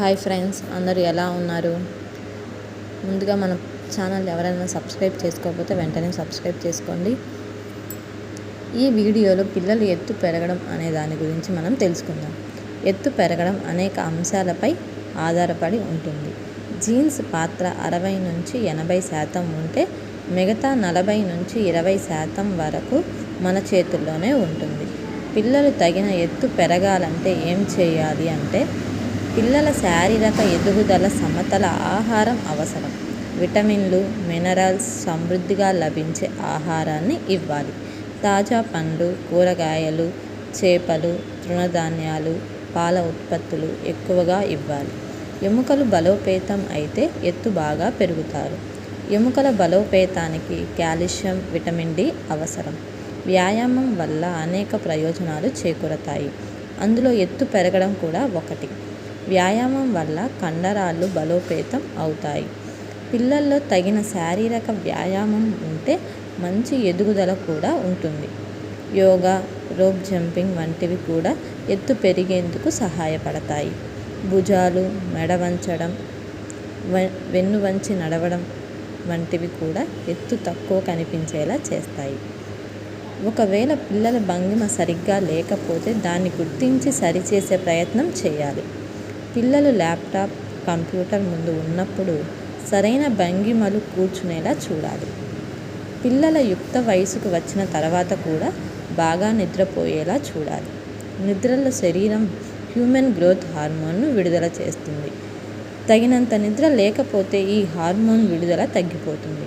Hi friends అందరూ ఎలా ఉన్నారు? ముందుగా మన ఛానల్ ఎవరైనా సబ్స్క్రైబ్ చేసుకోకపోతే వెంటనే సబ్స్క్రైబ్ చేసుకోండి. ఈ వీడియోలో పిల్లలు ఎత్తు పెరగడం అనే దాని గురించి మనం తెలుసుకుందాం. ఎత్తు పెరగడం అనేక అంశాలపై ఆధారపడి ఉంటుంది. జీన్స్ పాత్ర అరవై నుంచి ఎనభై శాతం ఉంటే మిగతా నలభై నుంచి ఇరవై శాతం వరకు మన చేతుల్లోనే ఉంటుంది. పిల్లలు తగిన ఎత్తు పెరగాలంటే ఏం చేయాలి అంటే పిల్లల శారీరక ఎదుగుదల సమతల ఆహారం అవసరం. విటమిన్లు మినరల్స్ సమృద్ధిగా లభించే ఆహారాన్ని ఇవ్వాలి. తాజా పండ్లు కూరగాయలు చేపలు తృణధాన్యాలు పాల ఉత్పత్తులు ఎక్కువగా ఇవ్వాలి. ఎముకలు బలోపేతం అయితే ఎత్తు బాగా పెరుగుతారు. ఎముకల బలోపేతానికి కాల్షియం విటమిన్ డి అవసరం. వ్యాయామం వల్ల అనేక ప్రయోజనాలు చేకూరతాయి. అందులో ఎత్తు పెరగడం కూడా ఒకటి. వ్యాయామం వల్ల కండరాలు బలోపేతం అవుతాయి. పిల్లల్లో తగిన శారీరక వ్యాయామం ఉంటే మంచి ఎదుగుదల కూడా ఉంటుంది. యోగా రోప్ జంపింగ్ వంటివి కూడా ఎత్తు పెరిగేందుకు సహాయపడతాయి. భుజాలు మెడ వంచడం వెన్ను వంచి నడవడం వంటివి కూడా ఎత్తు తక్కువ కనిపించేలా చేస్తాయి. ఒకవేళ పిల్లల భంగిమ సరిగ్గా లేకపోతే దాన్ని గుర్తించి సరిచేసే ప్రయత్నం చేయాలి. పిల్లలు ల్యాప్టాప్ కంప్యూటర్ ముందు ఉన్నప్పుడు సరైన భంగిమలు కూర్చునేలా చూడాలి. పిల్లల యుక్త వయసుకు వచ్చిన తర్వాత కూడా బాగా నిద్రపోయేలా చూడాలి. నిద్రలో శరీరం హ్యూమన్ గ్రోత్ హార్మోన్ను విడుదల చేస్తుంది. తగినంత నిద్ర లేకపోతే ఈ హార్మోన్ విడుదల తగ్గిపోతుంది.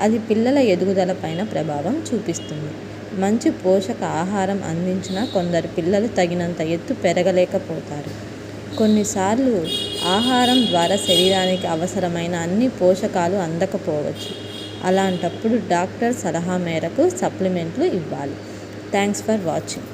అది పిల్లల ఎదుగుదల పైన ప్రభావం చూపిస్తుంది. మంచి పోషక ఆహారం అందించిన కొందరు పిల్లలు తగినంత ఎత్తు పెరగలేకపోతారు. కొన్నిసార్లు ఆహారం ద్వారా శరీరానికి అవసరమైన అన్ని పోషకాలు అందకపోవచ్చు. అలాంటప్పుడు డాక్టర్ సలహా మేరకు సప్లిమెంట్లు ఇవ్వాలి. Thanks for watching.